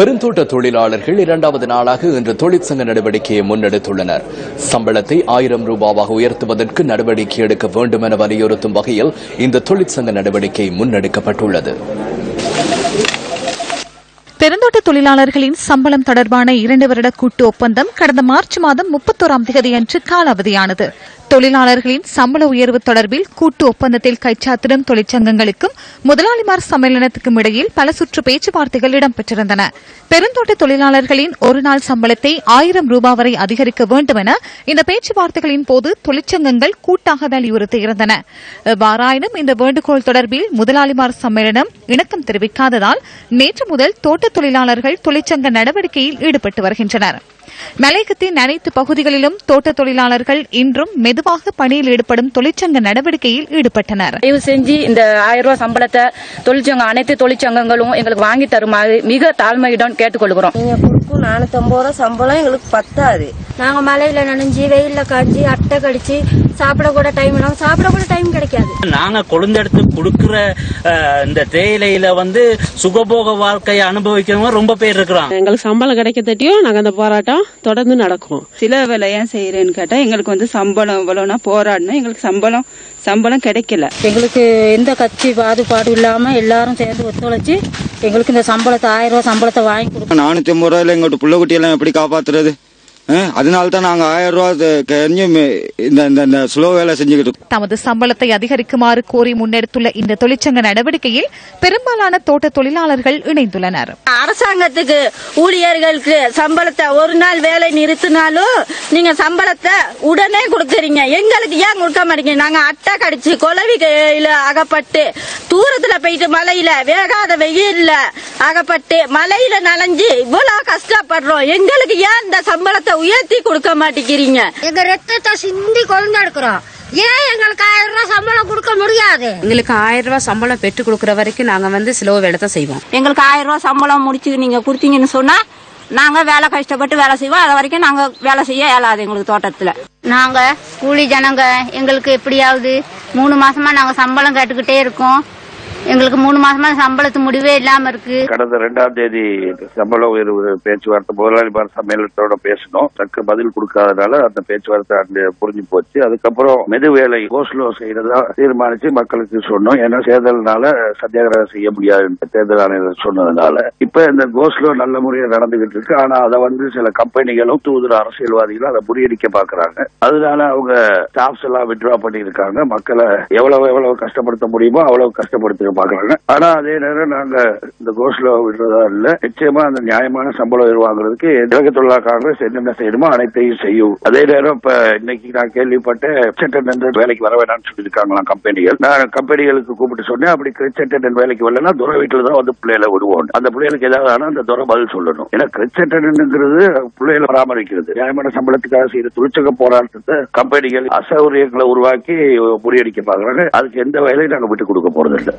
பெருந்தோட்ட தொழிலாளர்கள் இரண்டாவது நாளாக இன்று தொழிற்சங்க நடவடிக்கையை முன்னெடுத்துள்ளனர். சம்பளத்தை ஆயிரம் ரூபாவாக உயர்த்துவதற்கு நடவடிக்கை எடுக்க வேண்டும் என வலியுறுத்தும் வகையில் இந்த தொழிற்சங்க நடவடிக்கை முன்னெடுக்கப்பட்டுள்ளது. பெருந்தோட்ட தொழிலாளர்களின் சம்பளம் தொடர்பான இரண்டு வருட கூட்டு ஒப்பந்தம் கடந்த மார்ச் மாதம் முப்பத்தோராம் தேதியன்று காலாவதியானது. தொழிலாளர்களின் சம்பள உயர்வு தொடர்பில் கூட்டு ஒப்பந்தத்தில் கைச்சாத்திடும் தொழிற்சங்கங்களுக்கும் முதலாளிமார் சம்மேளனத்துக்கும் இடையில் பல சுற்று பேச்சுவார்த்தைகள் இடம்பெற்றிருந்தன. பெருந்தோட்ட தொழிலாளர்களின் ஒரு நாள் சம்பளத்தை ஆயிரம் ரூபாய் வரை அதிகரிக்க வேண்டும் என இந்த பேச்சுவார்த்தைகளின் போது தொழிற்சங்கங்கள் கூட்டாக வலியுறுத்தியிருந்தன எவ்வாறாயினும் இந்த வேண்டுகோள் தொடர்பில் முதலாளிமார் சம்மேளனம் இணக்கம் தெரிவிக்காததால் நேற்று முதல் தோட்ட தொழிலாளர்கள் தொழிற்சங்க நடவடிக்கையில் ஈடுபட்டு வருகின்றனர். மலையகத்தின் அனைத்து பகுதிகளிலும் தோட்ட தொழிலாளர்கள் இன்றும் மெதுவாக பணியில் ஈடுபடும் தொழிற்சங்க நடவடிக்கையில் ஈடுபட்டனர். தயவு செஞ்சு இந்த ஆயிரம் ரூபாய் சம்பளத்தை தொழிற்சங்கம் அனைத்து தொழிற்சங்கங்களும் எங்களுக்கு வாங்கி தருமாறு மிக தாழ்மையுடன் கேட்டுக்கொள்கிறோம். நீங்க கொடுக்கும் நானூத்தம்பது ரூபா சம்பளம் எங்களுக்கு பத்தாது. நாங்க மழையில நனைஞ்சு வெயில்ல காய்ச்சி அட்டை கடிச்சு சாப்பிட கூட டைம் இல்லாம சாப்பிட கூட டைம் கிடைக்காது. நாங்க கொழுந்தெடுத்து கொடுக்கிற இந்த தேயிலையில வந்து சுகபோக வாழ்க்கையை அனுபவிக்கிறவங்க ரொம்ப பேர் இருக்கிறாங்க. எங்களுக்கு சம்பளம் கிடைக்க தட்டியும் நாங்க அந்த போராட்டம் தொடர்ந்து நடக்கும் சில வேலை ஏன் செய்யறேன்னு கேட்டா எங்களுக்கு வந்து சம்பளம் இவ்வளவுனா போராடணும். எங்களுக்கு சம்பளம் சம்பளம் கிடைக்கல. எங்களுக்கு எந்த கட்சி பாதுபாடு இல்லாம எல்லாரும் சேர்ந்து ஒத்துழைச்சு எங்களுக்கு இந்த சம்பளத்தை ஆயிரம் ரூபாய் சம்பளத்தை வாங்கி கொடுக்கணும். நானூத்தி ஐம்பது ரூபாயில எங்கள்கிட்ட புள்ள குட்டியெல்லாம் எப்படி காப்பாத்துறது? அஹ், அதனால தான் நாங்க ஆயிரம் ரூபாய் ஸ்லோ வேலை செஞ்சுக்கிட்டு. தமது சம்பளத்தை அதிகரிக்குமாறு கோரி முன்னெடுத்துள்ள இந்த தொழிற்சங்க நடவடிக்கையில் பெரும்பாலான தோட்ட தொழிலாளர்கள் இணைந்துள்ளனர். அரசாங்கத்துக்கு ஊழியர்களுக்கு சம்பளத்தை ஒரு நாள் வேலை நிறுத்தினாலும் நீங்க சம்பளத்தை உடனே கொடுக்கறீங்க எங்களுக்கு ஏன் கொடுக்க மாட்டீங்க? நாங்க அட்டை கடிச்சு குலவில அகப்பட்டு தூரத்துல போயிட்டு மலையில வேகாத வெயில்ல அகப்பட்டு மலையில நனைஞ்சு இவ்வளவு கஷ்டப்படுறோம். எங்களுக்கு ஏன் இந்த சம்பளத்தை உயர்த்தி கொடுக்க மாட்டேங்கிறீங்க. எங்க ரத்தத்தை சிந்தி கொழுந்து எடுக்கிறோம். ஏன் எங்களுக்கு ஆயிரம் ரூபாய் சம்பளம் கொடுக்க முடியாது? எங்களுக்கு ஆயிரம் ரூபாய் சம்பளம் பெற்று கொடுக்கற வரைக்கும் நாங்க வந்து ஸ்லோ வேலை தான் செய்வோம். எங்களுக்கு ஆயிரம் ரூபாய் சம்பளம் முடிச்சு நீங்க கொடுத்தீங்கன்னு சொன்னா நாங்க வேலை கஷ்டப்பட்டு வேலை செய்வோம். அது வரைக்கும் நாங்க வேலை செய்ய இயலாது எங்களுக்கு தோட்டத்துல. நாங்க கூலி ஜனங்க எங்களுக்கு எப்படியாவது மூணு மாசமா நாங்க சம்பளம் கேட்டுக்கிட்டே இருக்கோம். எங்களுக்கு மூணு மாசமா சம்பளத்து முடிவே இல்லாம இருக்கு. கடந்த ரெண்டாம் தேதி சம்பள உயர்வு பேச்சுவார்த்தை முதலாளிமார் சம்மேளனத்தோட பேசணும். தக்க பதில் கொடுக்காதனால அந்த பேச்சுவார்த்தை அங்கே புரிஞ்சு போச்சு. அதுக்கப்புறம் மெது வேலை கோஸ்லோ செய்யறதா தீர்மானிச்சு மக்களுக்கு சொன்னோம். ஏன்னா தேர்தல்னால சத்தியாகிரகம் செய்ய முடியாது தேர்தல் ஆணையர் சொன்னதுனால. இப்ப இந்த கோஸ்லோ நல்ல முறையில் நடந்துகிட்டு இருக்கு. ஆனா அதை வந்து சில கம்பெனிகளும் தூதர அரசியல்வாதிகளும் அதை முறியடிக்க பாக்குறாங்க. அதனால அவங்க ஸ்டாஃப்ஸ் எல்லாம் வித்ட்ரா பண்ணியிருக்காங்க. மக்களை எவ்வளவு எவ்வளவு கஷ்டப்படுத்த முடியுமோ அவ்வளவு கஷ்டப்படுத்த பாக்குறாங்க ஆனா அதே நேரம் நாங்க இந்த கோஸ்லோ விடுறதா இல்ல. நிச்சயமா அந்த நியாயமான சம்பளம் உயர்வு வாங்குறதுக்கு இலங்கை தொழிலாளர் காங்கிரஸ் என்னென்ன செய்யணுமோ அனைத்தையும் செய்யும். அதே நேரம் இப்ப இன்னைக்கு நான் கேள்விப்பட்டேன் வேலைக்கு வர வேணாம்னு சொல்லியிருக்காங்களாம் கம்பெனிகள் நான் கம்பெனிகளுக்கு கூப்பிட்டு சொன்னேன் அப்படி கிரிச்சட்டன் வேலைக்கு வரலன்னா துறை வீட்டுல தான் வந்து பிள்ளைகளை விடுவோம். அந்த பிள்ளைகளுக்கு ஏதாவது ஆனா அந்த துறை பதில் சொல்லணும். ஏன்னா கிரிச்சட்டன்ங்கிறது பிள்ளைகளை பராமரிக்கிறது. நியாயமான சம்பளத்துக்காக செய்யற தொழிற்சங்க போராட்டத்தை கம்பெனிகள் அசௌகரியங்களை உருவாக்கி முறியடிக்க பாக்குறாங்க அதுக்கு எந்த வேலையும் நாங்க விட்டு கொடுக்க போறது இல்லை